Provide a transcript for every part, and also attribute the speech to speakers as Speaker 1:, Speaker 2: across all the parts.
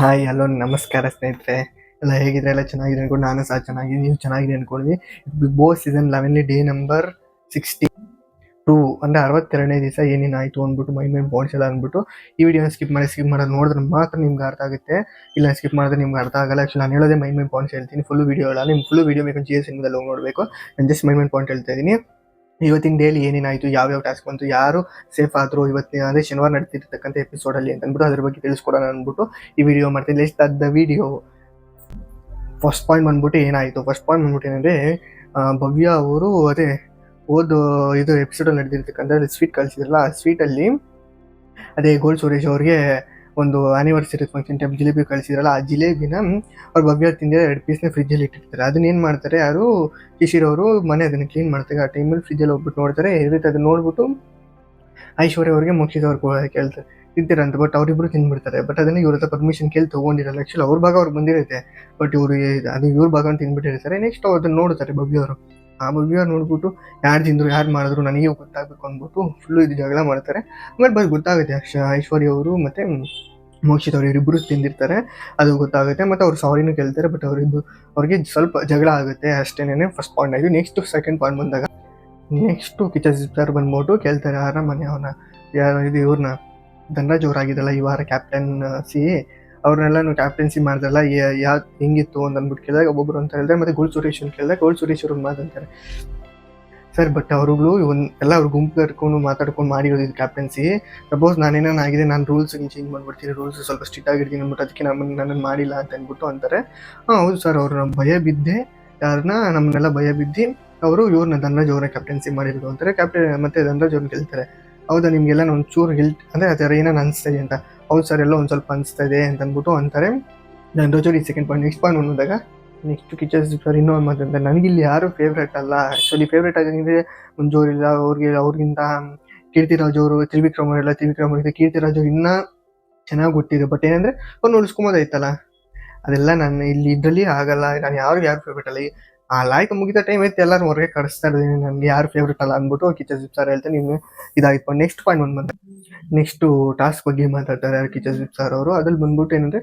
Speaker 1: Hi hello ನಮಸ್ಕಾರ ಸ್ನೇಹಿತರೆ. ಎಲ್ಲ ಹೇಗಿದ್ರೆ ಎಲ್ಲ ಚೆನ್ನಾಗಿದೆ ಅನ್ಕೊಂಡು ನಾನು ಸಹ ಚೆನ್ನಾಗಿದೆ ನೀವು ಚೆನ್ನಾಗಿದೆ ಅನ್ಕೊಂಡ್ವಿ ಬಿಗ್ ಬಾಸ್ ಸೀಸನ್ ಲೆವೆನ್ಲಿ ಡೇ ನಂಬರ್ ಸಿಕ್ಸ್ಟಿ ಟೂ ಅಂದರೆ ಅರವತ್ತೆರಡನೇ ದಿವಸ ಏನೇನು ಆಯಿತು ಅಂದ್ಬಿಟ್ಟು ಮೈ ಮೈ ಬಾಂಡ್ಸ್ ಎಲ್ಲ ಅಂದ್ಬಿಟ್ಟು, ಈ ವಿಡಿಯೋನ ಸ್ಕಿಪ್ ಮಾಡಿ ಸ್ಕಿಪ್ ಮಾಡೋದು ನೋಡಿದ್ರೆ ಮಾತ್ರ ನಿಮ್ಗೆ ಅರ್ಥ ಆಗುತ್ತೆ. ಇಲ್ಲ ಸ್ಕಿಪ್ ಮಾಡಿದ್ರೆ ನಿಮ್ಗೆ ಅರ್ಥ ಆಗಲ್ಲ. ಆ್ಯಕ್ಚುಲಿ ನಾನು ಹೇಳೋದೇ ಮೈ ಮೈ ಪಾಯಿಂಟ್ಸ್ ಹೇಳ್ತೀನಿ. ಫುಲ್ ವಿಡಿಯೋ ಅಲ್ಲ. ನಿಮ್ಮ ಫುಲ್ ವಿಡಿಯೋ ಬೇಕು ಜಿಯೋ ಸಿನಿಮಾದಲ್ಲಿ ಹೋಗಿ ನೋಡಬೇಕು. ನಾನು ಜಸ್ಟ್ ಮೈ ಮೈ ಪಾಯಿಂಟ್ ಹೇಳ್ತಾ ಇದ್ದೀನಿ ಇವತ್ತಿನ ಡೇಲಿ ಏನೇನಾಯಿತು, ಯಾವ್ಯಾವ ಟಾಸ್ಕ್ ಬಂತು, ಯಾರು ಸೇಫ್ ಆದರೂ ಇವತ್ತಿನ, ಅಂದರೆ ಶನಿವಾರ ನಡೀತಿರ್ತಕ್ಕಂಥ ಎಪಿಸೋಡಲ್ಲಿ ಅಂತ ಅಂದ್ಬಿಟ್ಟು ಅದ್ರ ಬಗ್ಗೆ ತಿಳಿಸ್ಕೊಡೋಣ ಅಂದ್ಬಿಟ್ಟು ಈ ವಿಡಿಯೋ ಮಾಡ್ತೀನಿ. ಲೆಸ್ಟ್ ಆದ ವಿಡಿಯೋ ಫಸ್ಟ್ ಪಾಯಿಂಟ್ ಬಂದ್ಬಿಟ್ಟು ಏನಾಯಿತು? ಫಸ್ಟ್ ಪಾಯಿಂಟ್ ಬಂದ್ಬಿಟ್ಟು ಏನಂದರೆ ಭವ್ಯ ಅವರು ಅದೇ ಓದು ಇದು ಎಪಿಸೋಡಲ್ಲಿ ನಡೆದಿರ್ತಕ್ಕಂಥ ಸ್ವೀಟ್ ಕಳಿಸಿದ್ರಲ್ಲ, ಆ ಸ್ವೀಟಲ್ಲಿ ಅದೇ ಗೋಲ್ಡ್ ಸುರೇಶ್ ಅವ್ರಿಗೆ ಒಂದು ಆನಿವರ್ಸರಿ ಫಂಕ್ಷನ್ ಟೈಪ್ ಜಿಲೇಬಿ ಕಳಿಸಿದ್ರಲ್ಲ, ಆ ಜಿಲೇಬಿನ ಅವ್ರು ಬಗ್ಗೆ ತಿಂದ ಎರಡು ಪೀಸ್ನ ಫ್ರಿಜ್ಜಲ್ಲಿ ಇಟ್ಟಿರ್ತಾರೆ. ಅದನ್ನ ಏನು ಮಾಡ್ತಾರೆ, ಯಾರು ಕಿಶಿರೋರು ಅವರು ಮನೆ ಅದನ್ನು ಕ್ಲೀನ್ ಮಾಡ್ತಾರೆ. ಆ ಟೈಮಲ್ಲಿ ಫ್ರಿಜ್ಜಲ್ಲಿ ಹೋಗ್ಬಿಟ್ಟು ನೋಡ್ತಾರೆ. ಇರುತ್ತೆ ಅದನ್ನ ನೋಡ್ಬಿಟ್ಟು ಐಶ್ವರ್ಯ ಅವ್ರಿಗೆ ಮುಗಿಸಿದವ್ರು ಕೇಳ್ತಾರೆ. ತಿಂತೀರಂತ ಬಟ್ ಅವರಿಬ್ರು ತಿಂದ್ಬಿಡ್ತಾರೆ. ಬಟ್ ಅದನ್ನ ಇವ್ರ ಹತ್ರ ಪರ್ಮಿಷನ್ ಕೇಳಿ ತೊಗೊಂಡಿರಲ್ಲ. ಆ್ಯಕ್ಚುಲಿ ಅವ್ರ ಭಾಗ ಅವ್ರು ಬಂದಿರುತ್ತೆ. ಬಟ್ ಇವರು ಅದು ಇವ್ರ ಭಾಗ ತಿಂದ್ಬಿಟ್ಟಿರ್ತಾರೆ. ನೆಕ್ಸ್ಟ್ ಅದನ್ನು ನೋಡ್ತಾರೆ ಬಬ್ಬಿಯವರು ಅವರು ಆ ಬಬ್ಬಿಯವ್ರು ಅವ್ರು ನೋಡ್ಬಿಟ್ಟು ಯಾರು ತಿಂದರು, ಯಾರು ಮಾಡಿದ್ರು ನನಗೆ ಗೊತ್ತಾಗಬೇಕು ಅಂದ್ಬಿಟ್ಟು ಫುಲ್ಲು ಇದು ಜಗಳ ಮಾಡ್ತಾರೆ. ಆಮೇಲೆ ಬಸ್ ಗೊತ್ತಾಗುತ್ತೆ ಅಕ್ಷ, ಐಶ್ವರ್ಯ ಅವರು ಮತ್ತೆ ಮೋಕ್ಷಿತ್ ಅವರಿಬ್ಬರು ತಿಂದಿರ್ತಾರೆ, ಅದು ಗೊತ್ತಾಗುತ್ತೆ. ಮತ್ತು ಅವ್ರು ಸಾರಿನೂ ಕೇಳ್ತಾರೆ ಬಟ್ ಅವರಿಬ್ಬರು ಅವ್ರಿಗೆ ಸ್ವಲ್ಪ ಜಗಳ ಆಗುತ್ತೆ ಅಷ್ಟೇನೇ ಫಸ್ಟ್ ಪಾಯಿಂಟ್ ಆಯಿತು ನೆಕ್ಸ್ಟ್ ಸೆಕೆಂಡ್ ಪಾಯಿಂಟ್ ಬಂದಾಗ. ನೆಕ್ಸ್ಟು ಕಿಚನ್ ಸರ್ ಬಂದ್ಬಿಟ್ಟು ಕೇಳ್ತಾರೆ ಯಾರ ಮನೆ ಅವನ, ಯಾರು ಇದು ಇವ್ರನ್ನ ಧನರಾಜ್ ಅವರಾಗಿದ್ದಲ್ಲ ಈ ವಾರ ಕ್ಯಾಪ್ಟನ್ ಸಿ ಅವ್ರನ್ನೆಲ್ಲ ಕ್ಯಾಪ್ಟನ್ಸಿ ಮಾಡಿದ್ರಲ್ಲ ಯಾ ಹೆಂಗಿತ್ತು ಅಂತ ಅಂದ್ಬಿಟ್ಟು ಕೇಳಿದಾಗ ಒಬ್ಬೊಬ್ರು ಅಂತ ಹೇಳಿದ್ರೆ, ಮತ್ತೆ ಗೋಲ್ ಸುರೇಶ್ ಅಂತ ಕೇಳಿದಾಗ ಗೋಲ್ ಸುರೇಶ್ ಅವ್ರ ಮಾತಂತಾರೆ ಸರ್ ಬಟ್ ಅವ್ರಿಗೂ ಒಂದು ಎಲ್ಲ ಅವ್ರ ಗುಂಪು ಕರ್ಕೊಂಡು ಮಾತಾಡ್ಕೊಂಡು ಮಾಡಿರೋದು ಇದು ಕ್ಯಾಪ್ಟನ್ಸಿ ಸಪೋಸ್ ನಾನೇನಾನ ಆಗಿದೆ, ನಾನು ರೂಲ್ಸ್ ಚೇಂಜ್ ಮಾಡ್ಬಿಡ್ತೀನಿ ರೂಲ್ಸ್ ಸ್ವಲ್ಪ ಸ್ಟ್ರಿಕ್ಟ್ ಆಗಿರ್ತೀನಿ ಅಂದ್ಬಿಟ್ಟು ಅದಕ್ಕೆ ನಮ್ಮ ನನ್ನನ್ನು ಮಾಡಿಲ್ಲ ಅಂತ ಅಂದ್ಬಿಟ್ಟು ಅಂತಾರೆ. ಹಾಂ, ಹೌದು ಸರ್ ಅವ್ರ ಭಯ ಬಿದ್ದೆ. ಯಾರನ್ನ ನಮ್ಮನ್ನೆಲ್ಲ ಭಯ ಬಿದ್ದು, ಅವರು ಇವ್ರನ್ನ ಧನರಾಜ್ ಅವರ ಕ್ಯಾಪ್ಟನ್ಸಿ ಮಾಡಿರೋದು ಅಂತಾರೆ. ಕ್ಯಾಪ್ಟನ್ ಮತ್ತೆ ಧನರಾಜ್ ಅವ್ರನ್ನ ಕೇಳ್ತಾರೆ ಹೌದಾ ನಿಮಗೆಲ್ಲ ಒಂದು ಚೂರು ಗಿಲ್ಟ್ ಅಂದರೆ ಆ ಥರ ಏನಾರು ಅನಿಸ್ತಾ ಇದೆ ಅಂತ? ಹೌದು ಸರ್ ಎಲ್ಲ ಒಂದು ಸ್ವಲ್ಪ ಅನಿಸ್ತಾ ಇದೆ ಅಂತ ಅಂದ್ಬಿಟ್ಟು ಅಂತಾರೆ. ಧನರಾಜ್ ಈ ಸೆಕೆಂಡ್ ಪಾಯಿಂಟ್ ನೆಕ್ಸ್ಟ್ ಪಾಯಿಂಟ್ ಬಂದಾಗ ನೆಕ್ಸ್ಟ್ ಕಿಚನ್ ಸರ್ ಇನ್ನೊಂದು ನನಗೆ ನನಗಿಲ್ಲಿ ಯಾರು ಫೇವ್ರೇಟ್ ಅಲ್ಲ. ಆ್ಯಕ್ಚುಲಿ ಫೇವ್ರೇಟ್ ಆಗಿದ್ರೆ ಇಲ್ಲ ಅವ್ರಿಗೆ, ಅವ್ರಿಗಿಂತ ಕೀರ್ತಿರಾಜ್ ಅವರು, ತ್ರಿವಿಕ್ರಮ್ ಅವರೆಲ್ಲ, ತ್ರಿವಿಕ್ರಮ್ ಕೀರ್ತಿ ಕೀರ್ತಿರಾಜ್ ಅವ್ರು ಇನ್ನೂ ಚೆನ್ನಾಗಿ ಗೊತ್ತಿದೆ ಬಟ್ ಏನಂದರೆ, ಅವ್ರು ಉಳಿಸ್ಕೊಂಬೋದಾಯ್ತಲ್ಲ ಅದೆಲ್ಲ ನಾನು ಇಲ್ಲಿ ಇದರಲ್ಲಿ ಆಗಲ್ಲ. ನಾನು ಯಾರು ಯಾರು ಫೇವ್ರೇಟ್ ಅಲ್ಲ ಆ ಲಾಯ್ಕ್ ಮುಗಿದ ಟೈಮ್ ಐತೆ ಎಲ್ಲರೂ ಹೊರಗೆ ಕಳಿಸ್ತಾ ಇದ್ದೀನಿ ನನಗೆ ಯಾರು ಫೇವ್ರೇಟ್ ಅಲ್ಲ ಅಂದ್ಬಿಟ್ಟು ಕಿಚನ್ ಸರ್ ಹೇಳ್ತಾರೆ ನಿಮ್ಗೆ ಇದಾಗಿತ್ತು. ನೆಕ್ಸ್ಟ್ ಪಾಯಿಂಟ್ ಒಂದು ಬಂದ ನೆಕ್ಸ್ಟು ಟಾಸ್ಕ್ ಬಗ್ಗೆ ಮಾತಾಡ್ತಾರೆ ಯಾರು ಕಿಚನ್ ಸರ್ ಅವರು. ಅದ್ರಲ್ಲಿ ಬಂದ್ಬಿಟ್ಟು ಏನಂದರೆ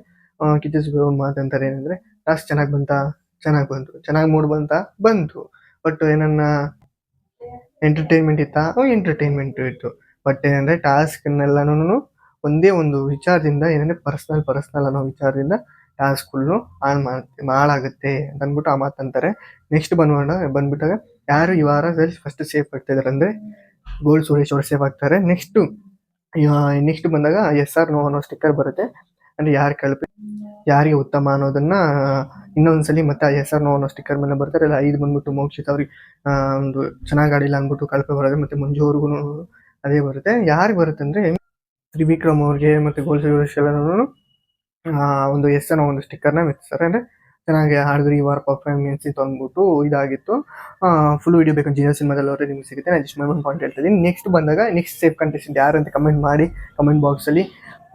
Speaker 1: ಕಿಚನ್ ಸರ್ ಅವ್ರು ಮಾತಾಡ್ತಾರೆ ಏನಂದರೆ ಟಾಸ್ಕ್ ಚೆನ್ನಾಗಿ ಬಂತ? ಚೆನ್ನಾಗಿ ಬಂತು. ಚೆನ್ನಾಗಿ ಮೂಡ್ ಬಂತ? ಬಂತು. ಬಟ್ ಏನನ್ನ ಎಂಟರ್ಟೈನ್ಮೆಂಟ್ ಇತ್ತಾ? ಎಂಟರ್ಟೈನ್ಮೆಂಟ್ ಇತ್ತು. ಬಟ್ ಏನಂದ್ರೆ ಟಾಸ್ಕ್ನೆಲ್ಲನೂ ಒಂದೇ ಒಂದು ವಿಚಾರದಿಂದ, ಏನಂದ್ರೆ ಪರ್ಸನಲ್, ಪರ್ಸ್ನಲ್ ಅನ್ನೋ ವಿಚಾರದಿಂದ ಟಾಸ್ಕ್ಗಳನ್ನು ಹಾಳು ಮಾಡ್ತೀವಿ ಹಾಳಾಗುತ್ತೆ ಅಂತ ಅಂದ್ಬಿಟ್ಟು ಆ ಮಾತಂತಾರೆ. ನೆಕ್ಸ್ಟ್ ಬಂದ್ಬೋಣ ಬಂದ್ಬಿಟ್ಟಾಗ ಯಾರು ಈ ವಾರ ಫಸ್ಟ್ ಸೇಫ್ ಆಗ್ತಿದ್ದಾರೆ ಅಂದರೆ ಗೋಲ್ಡ್ ಸುರೇಶ್ ಅವ್ರು ಸೇಫ್ ಆಗ್ತಾರೆ. ನೆಕ್ಸ್ಟು ನೆಕ್ಸ್ಟ್ ಬಂದಾಗ ಎಸ್ ಆರ್ ನೋ ಅನ್ನೋ ಸ್ಟಿಕ್ಕರ್ ಬರುತ್ತೆ. ಅಂದರೆ ಯಾರು ಕಳಪೆ ಯಾರಿಗೆ ಉತ್ತಮ ಅನ್ನೋದನ್ನ ಇನ್ನೊಂದ್ಸಲಿ ಮತ್ತೆ ಆ ಎಸ್ ಆರ್ ಅನ್ನೋ ಸ್ಟಿಕ್ಕರ್ ಮೇಲೆ ಬರ್ತಾರೆ. ಇಲ್ಲ ಐದು ಬಂದ್ಬಿಟ್ಟು ಮೋಕ್ಷಿತ್ ಅವ್ರಿಗೆ ಆ, ಒಂದು ಚೆನ್ನಾಗಿ ಆಡಿಲ್ಲ ಅಂದ್ಬಿಟ್ಟು ಕಳಪೆ ಬರೋದು ಮತ್ತೆ ಮಂಜು ಅವ್ರಿಗೂ ಅದೇ ಬರುತ್ತೆ. ಯಾರಿಗೆ ಬರುತ್ತೆ ಅಂದ್ರೆ ತ್ರಿವಿಕ್ರಮ್ ಅವ್ರಿಗೆ ಮತ್ತೆ ಗೋಲ್ ಎಲ್ಲನೂ ಒಂದು ಎಸ್ ಅನ್ನೋ ಒಂದು ಸ್ಟಿಕ್ಕರ್ನ ಮೆಚ್ಚಿಸ್ತಾರೆ ಅಂದ್ರೆ ಚೆನ್ನಾಗಿ ಆಡಿದ್ರು ಈ ವಾರ ಪರ್ಫಾರ್ಮೆನ್ಸ್ ಇತ್ತು ಅಂದ್ಬಿಟ್ಟು ಇದಾಗಿತ್ತು. ಫುಲ್ ವಿಡಿಯೋ ಬೇಕು ಜಿಯೋ ಸಿನಿಮಾದಲ್ಲಿ ಅವರೇ ನಿಮ್ಗೆ ಸಿಗುತ್ತೆ. ನಾನು ಜಸ್ಟ್ ಒಂದು ಪಾಯಿಂಟ್ ಹೇಳ್ತಿದ್ದೀನಿ ನೆಕ್ಸ್ಟ್ ಬಂದಾಗ ನೆಕ್ಸ್ಟ್ ಸೇಫ್ ಕಂಟೆಸ್ಟೆಂಟ್ ಯಾರು ಅಂತ ಕಮೆಂಟ್ ಮಾಡಿ ಕಮೆಂಟ್ ಬಾಕ್ಸಲ್ಲಿ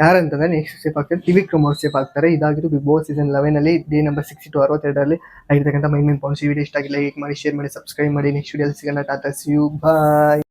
Speaker 1: ಯಾರಂತಂದ್ರೆ ನೆಕ್ಸ್ಟ್ ಸೇಫ್ ಆಗ್ತಾರೆ ಟಿವಿ ಅವ್ರು ಸೇಫ್ ಆಗ್ತಾರೆ. ಇದಾಗಿದ್ದು ಬಿಗ್ ಬಾಸ್ ಸೀಸನ್ ಲೆವೆನಲ್ಲಿ ಡೇ ನಂಬರ್ ಸಿಕ್ಸ್ಟಿ ಟು ಅರವತ್ತೆರಡರಲ್ಲಿ ಆಗಿರ್ತಕ್ಕಂಥ ಮೈ ಮೇನ್ ಪಾಯಿಂಟ್ಸ್ ವಿಡಿಯೋ ಇಷ್ಟ ಆಗಿಲ್ಲ ಲೈಕ್ ಮಾಡಿ ಶೇರ್ ಮಾಡಿ ಸಬ್ಸ್ಕ್ರೈಬ್ ಮಾಡಿ. ನೆಕ್ಸ್ಟ್ ವಿಡಿಯೋ ಸಿಗೋಣ. Tata you bye